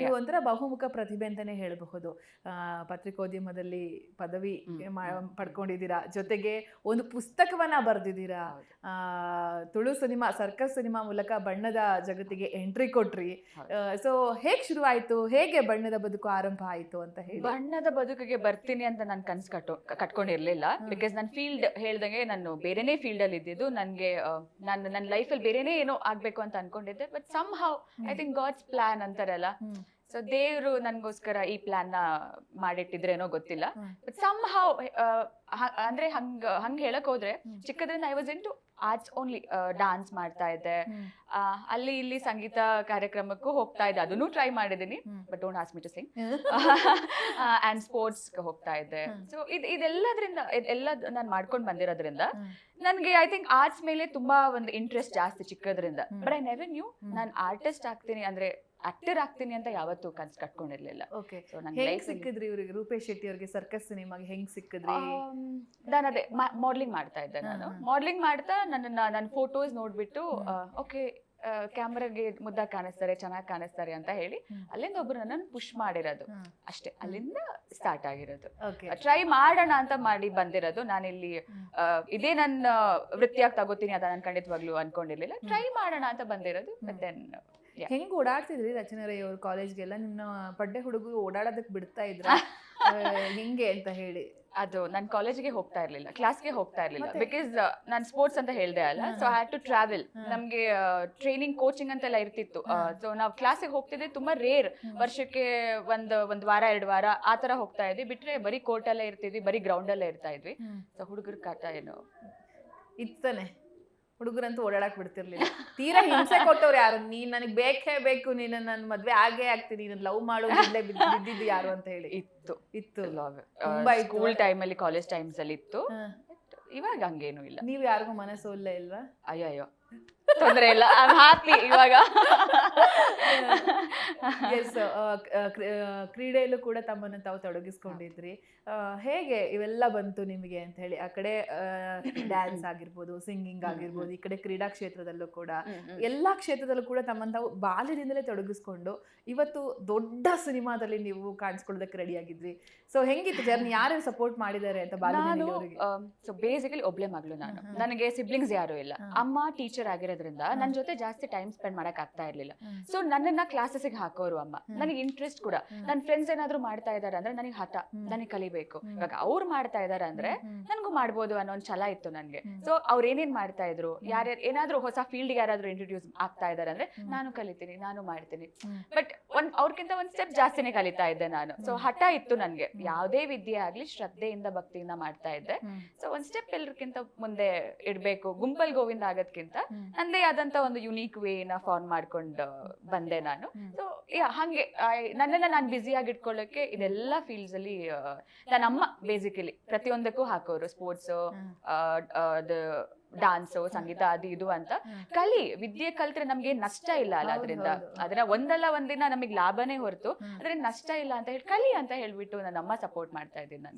ನೀವು ಒಂಥರ ಬಹುಮುಖ ಪ್ರತಿಭೆ ಅಂತಾನೆ ಹೇಳಬಹುದು. ಪತ್ರಿಕೋದ್ಯಮದಲ್ಲಿ ಪದವಿ ಪಡ್ಕೊಂಡಿದ್ದೀರಾ ಜೊತೆಗೆ ಒಂದು ಪುಸ್ತಕವನ್ನ ಬರೆದಿದ್ದೀರಾ? ತುಳು ಸಿನಿಮಾ ಸರ್ಕಸ್ ಸಿನಿಮಾ ಮೂಲಕ ಬಣ್ಣದ ಜಗತ್ತಿಗೆ ಎಂಟ್ರಿ ಕೊಟ್ರಿ. ಸೊ ಹೇಗ್ ಶುರುವಾಯ್ತು? ಹೇಗೆ ಬಣ್ಣದ ಬದುಕು ಆರಂಭ ಆಯ್ತು ಅಂತ ಹೇಳಿ. ಬಣ್ಣದ ಬದುಕಿಗೆ ಬರ್ತೀನಿ ಅಂತ ನಾನು ಕನ್ಸು ಕಟ್ಟು ಕಟ್ಕೊಂಡಿರ್ಲಿಲ್ಲ. ಬಿಕಾಸ್ ನನ್ನ ಫೀಲ್ಡ್ ಹೇಳ್ದಂಗೆ ನಾನು ಬೇರೆನೇ ಫೀಲ್ಡ್ ಅಲ್ಲಿ ಇದ್ದಿದ್ದು. ನನಗೆ ನಾನು ನನ್ನ ಲೈಫಲ್ಲಿ ಬೇರೆನೇ ಏನೋ ಆಗ್ಬೇಕು ಅಂತ ಅನ್ಕೊಂಡಿದ್ದೆ. But somehow I think god's plan ಅಂತಾರಲ್ಲ. ಸೊ ದೇವರು ನನಗೋಸ್ಕರ ಈ ಪ್ಲಾನ್ನ ಮಾಡಿಟ್ಟಿದ್ರೇನೋ ಗೊತ್ತಿಲ್ಲ. ಬಟ್ ಸಮ್ ಹೌ ಅಂದ್ರೆ ಹಂಗ ಹಂಗ್ ಹೇಳಕ್ ಹೋದ್ರೆ ಚಿಕ್ಕದ್ರಿಂದ I was into arts only dance ಮಾಡ್ತಾ ಇದ್ದೆ ಅಲ್ಲಿ ಇಲ್ಲಿ ಸಂಗೀತ ಕಾರ್ಯಕ್ರಮಕ್ಕೂ ಹೋಗ್ತಾ ಇದ್ದೆ ಅದನ್ನು ಟ್ರೈ ಮಾಡಿದ್ದೀನಿ ಹ್ಮ್. But don't ask me to sing and sports ಹೋಗ್ತಾ ಇದ್ದೆ. ಸೊ ಇದು ಇದೆಲ್ಲದ್ರಿಂದ ಇದ್- ಎಲ್ಲ ನಾನು ಮಾಡ್ಕೊಂಡು ಬಂದಿರೋದ್ರಿಂದ. ನನಗೆ ಐ ಥಿಂಕ್ ಆರ್ಟ್ಸ್ ಮೇಲೆ ತುಂಬಾ ಒಂದು ಇಂಟ್ರೆಸ್ಟ್ ಜಾಸ್ತಿ ಚಿಕ್ಕದ್ರಿಂದ. But I never knew. ನಾನು ಆರ್ಟಿಸ್ಟ್ ಆಗ್ತೀನಿ ಅಂದ್ರೆ ಆಕ್ಟರ್ ಆಗ್ತೀನಿ ಅಂತ ಯಾವತ್ತೂ ಕನ್ಸ್ ಕಟ್ಕೊಂಡಿರ್ಲಿಲ್ಲ. ಓಕೆ ಸೊ ನನ್ನ ಹೆಂಗ್ ಸಿಕ್ಕಿದ್ರಿ ಇವ್ರಿಗೆ? ರೂಪೇಶ್ ಶೆಟ್ಟಿ ಅವ್ರಿಗೆ ಸರ್ಕಸ್ ಸಿನಿಮಾಗೆ ಹೆಂಗ್ ಸಿಕ್ಕಿದ್ರಿ? ನಾನು ಅದೇ ಮಾಡ್ಲಿಂಗ್ ಮಾಡ್ತಾ ಇದ್ದೆ ನಾನು. ಮಾಡ್ಲಿಂಗ್ ಮಾಡ್ತಾ ನನ್ನ ನನ್ನ ಫೋಟೋಸ್ ನೋಡ್ಬಿಟ್ಟು ಓಕೆ ಕ್ಯಾಮ್ರಾಗೆ ಮುದ್ದಾಗಿ ಕಾಣಿಸ್ತಾರೆ ಚೆನ್ನಾಗಿ ಕಾಣಿಸ್ತಾರೆ ಅಂತ ಹೇಳಿ. ಅಲ್ಲಿಂದ ಒಬ್ರು ನನ್ನ ಪುಷ್ ಮಾಡಿರೋದು. ಅಷ್ಟೇ. ಅಲ್ಲಿಂದ ಸ್ಟಾರ್ಟ್ ಆಗಿರೋದು. ಟ್ರೈ ಮಾಡೋಣ ಅಂತ ಮಾಡಿ ಬಂದಿರೋದು. ನಾನಿಲ್ಲಿ ಇದೇ ನನ್ನ ವೃತ್ತಿಯಾಗಿ ತಗೋತೀನಿ ಅಂತ ನಾನು ಖಂಡಿತವಾಗ್ಲೂ ಅನ್ಕೊಂಡಿರ್ಲಿಲ್ಲ. ಟ್ರೈ ಮಾಡೋಣ ಅಂತ ಬಂದಿರೋದು. ಮತ್ತೆ ಹೆಂಗ್ ಓಡಾಡ್ತಿದ್ರಿ ರಚನಾ ರೈ ಅವ್ರ ಕಾಲೇಜ್ಗೆಲ್ಲ ನಿಮ್ಮ ಪಡ್ಡೆ ಹುಡುಗರು ಓಡಾಡೋದಕ್ ಬಿಡ್ತಾ ಇದ್ರ? ಹೆಂಗೆ ಅಂತ ಹೇಳಿ. ಅದು ನಾನು ಕಾಲೇಜಿಗೆ ಹೋಗ್ತಾ ಇರ್ಲಿಲ್ಲ ಕ್ಲಾಸ್ಗೆ ಹೋಗ್ತಾ ಇರ್ಲಿಲ್ಲ? ಬಿಕಾಸ್ ನಾನು ಸ್ಪೋರ್ಟ್ಸ್ ಅಂತ ಹೇಳಿದೆ ಅಲ್ಲ so I had to travel ನಮಗೆ ಟ್ರೈನಿಂಗ್ ಕೋಚಿಂಗ್ ಅಂತೆಲ್ಲ ಇರ್ತಿತ್ತು. ಸೊ ನಾವು ಕ್ಲಾಸಿಗೆ ಹೋಗ್ತಿದ್ದೆ ತುಂಬಾ ರೇರ್ ವರ್ಷಕ್ಕೆ ಒಂದು ಒಂದು ವಾರ ಎರಡು ವಾರ ಆ ಥರ ಹೋಗ್ತಾ ಇದ್ವಿ. ಬಿಟ್ರೆ ಬರೀ ಕೋರ್ಟ್ ಅಲ್ಲೇ ಇರ್ತಿದ್ವಿ ಬರೀ ಗ್ರೌಂಡ್ ಅಲ್ಲೇ ಇರ್ತಾ ಇದ್ವಿ. ಸೊ ಹುಡುಗರ ಕಾಟ ಏನು. ಇತ್ತಾನೆ. ಹುಡುಗರಂತೂ ಓಡಾಡಕ್ ಬಿಡ್ತಿರ್ಲಿಲ್ಲ. ತೀರಾ ಹಿಂಸೆ ಕೊಟ್ಟವ್ರು ಯಾರು? ನೀನ್ ನನಗ್ ಬೇಕೇ ಬೇಕು ನೀನು ನನ್ ಮದ್ವೆ ಆಗೇ ಆಗ್ತೀನಿ ನೀನ್ ಲವ್ ಮಾಡೋದಿಲ್ಲೇ ಬಿದ್ದಿದ್ದು ಯಾರು ಅಂತ ಹೇಳಿ. ಇತ್ತು. ಇತ್ತು. ತುಂಬಾ ಇತ್ತು. ಸ್ಕೂಲ್ ಟೈಮ್ ಅಲ್ಲಿ ಕಾಲೇಜ್ ಟೈಮ್ಸ್ ಅಲ್ಲಿ ಇತ್ತು. ಇವಾಗ ಹಂಗೇನು ಇಲ್ಲ. ನೀವ್ ಯಾರಿಗೂ ಮನಸ್ಸು ಇಲ್ಲ ಇಲ್ವಾ? ಅಯ್ಯಯ್ಯೋ. ತೊಂದ್ರೆ ಇಲ್ಲ. ಹ್ಯಾಪಿ ಇವಾಗ. ಎಸ್ ಕ್ರೀಡೆಯಲ್ಲೂ ಕೂಡ ತಮ್ಮನ್ನು ತಾವು ತೊಡಗಿಸ್ಕೊಂಡಿದ್ರಿ. ಹೇಗೆ ಇವೆಲ್ಲ ಬಂತು ನಿಮಗೆ ಅಂತ ಹೇಳಿ? ಆ ಕಡೆ ಡ್ಯಾನ್ಸ್ ಆಗಿರ್ಬೋದು ಸಿಂಗಿಂಗ್ ಆಗಿರ್ಬೋದು ಈ ಕಡೆ ಕ್ರೀಡಾ ಕ್ಷೇತ್ರದಲ್ಲೂ ಕೂಡ. ಎಲ್ಲಾ ಕ್ಷೇತ್ರದಲ್ಲೂ ಕೂಡ ತಮ್ಮನ್ನು ತಾವು ಬಾಲ್ಯದಿಂದಲೇ ತೊಡಗಿಸ್ಕೊಂಡು ಇವತ್ತು ದೊಡ್ಡ ಸಿನಿಮಾದಲ್ಲಿ ನೀವು ಕಾಣಿಸ್ಕೊಳ್ಳೋದಕ್ಕೆ ರೆಡಿ ಆಗಿದ್ರಿ. ಸೊ ಹೆಂಗಿತ್ತು ಜರ್ನಿ ಯಾರು ಸಪೋರ್ಟ್ ಮಾಡಿದ್ದಾರೆ ಅಂತ ಬಾಲ್ಯ ಸೊ ಬೇಸಿಕಲಿ ಒಬ್ಳೆ ಮಗಳು ನಾನು. ನನಗೆ ಸಿಬ್ಲಿಂಗ್ಸ್ ಯಾರು ಇಲ್ಲ. ಅಮ್ಮ ಟೀಚರ್ ಆಗಿರೋದ್ರಿಂದ ಹ್ಮ್. ನನ್ನ ಜೊತೆ ಜಾಸ್ತಿ ಟೈಮ್ ಸ್ಪೆಂಡ್ ಮಾಡಕ್ ಆಗ್ತಾ ಇರ್ಲಿಲ್ಲ. ಸೊ ನನ್ನನ್ನ ಕ್ಲಾಸಸ್ಗೆ ಹಾಕೋರು ಅಮ್ಮ. ನನಗೆ ಇಂಟ್ರೆಸ್ಟ್ ಕೂಡ. ನನ್ನ ಫ್ರೆಂಡ್ಸ್ ಏನಾದ್ರು ಮಾಡ್ತಾ ಇದಾರೆ ಅಂದ್ರೆ ನನಗೆ ಹಠ ನನಗೆ ಕಲಿಬೇಕು. ಇವಾಗ ಅವ್ರು ಮಾಡ್ತಾ ಇದಾರೆ ಅಂದ್ರೆ. ನನಗೂ ಮಾಡ್ಬೋದು ಅನ್ನೋ ಒಂದು ಛಲ ಇತ್ತು ನನಗೆ. ಸೊ ಅವ್ರು ಏನೇನ್ ಮಾಡ್ತಾ ಇದ್ರು ಯಾರ್ಯಾರು ಏನಾದ್ರು ಹೊಸ ಫೀಲ್ಡ್ ಯಾರಾದ್ರೂ ಇಂಟ್ರೊಡ್ಯೂಸ್ ಆಗ್ತಾ ಇದಾರೆ ಅಂದ್ರೆ ನಾನು ಕಲಿತೀನಿ ನಾನು ಮಾಡ್ತೀನಿ ಬಟ್ ಒಂದ್ ಅವ್ರಕ್ಕಿಂತ ಒಂದ್ ಸ್ಟೆಪ್ ಜಾಸ್ತಿನೇ ಕಲಿತಾ ಇದ್ದೆ ನಾನು ಸೊ. ಹಠ ಇತ್ತು ನನಗೆ. ಯಾವುದೇ ವಿದ್ಯೆ ಆಗ್ಲಿ ಶ್ರದ್ಧೆಯಿಂದ ಭಕ್ತಿಯಿಂದ ಮಾಡ್ತಾ ಇದ್ದೆ. ಸೊ ಒಂದ್ ಸ್ಟೆಪ್ ಎಲ್ರಿಗಿಂತ ಮುಂದೆ ಇಡ್ಬೇಕು ಗುಂಪಲ್ ಗೋವಿಂದ ಆಗೋದ್ಕಿಂತ. ನಂದೇ ಆದಂತ ಒಂದು ಯುನೀಕ್ ವೇನ ಫಾರ್ಮ್ ಮಾಡ್ಕೊಂಡು ಬಂದೆ ನಾನು. ಸೊ ಹಂಗೆ ನನ್ನನ್ನ ನಾನು ಬ್ಯುಸಿ ಆಗಿ ಇಟ್ಕೊಳ್ಳೋಕೆ ಇದೆಲ್ಲ ಫೀಲ್ಡ್ಸ್ ಅಲ್ಲಿ ನನ್ನ ಅಮ್ಮ ಬೇಸಿಕಲಿ ಪ್ರತಿಯೊಂದಕ್ಕೂ ಹಾಕೋರು. ಸ್ಪೋರ್ಟ್ಸ್ ಡಾನ್ಸ್ ಡಾನ್ಸು ಸಂಗೀತ ಅದು ಇದು ಅಂತ. ಕಲಿ ವಿದ್ಯೆ ಕಲ್ತ್ರೆ ನಮ್ಗೆ ನಷ್ಟ ಇಲ್ಲ ಅಲ್ಲ ಅದರಿಂದ. ಅದನ್ನ ಒಂದಲ್ಲ ಒಂದಿನ ನಮಗೆ ಲಾಭನೇ ಹೊರತು. ಅದ್ರಿಂದ ನಷ್ಟ ಇಲ್ಲ ಅಂತ ಹೇಳಿ ಕಲಿ ಅಂತ ಹೇಳ್ಬಿಟ್ಟು ನನ್ನ ಅಮ್ಮ ಸಪೋರ್ಟ್ ಮಾಡ್ತಾ ಇದ್ದೀನಿ ನನ್ಗೆ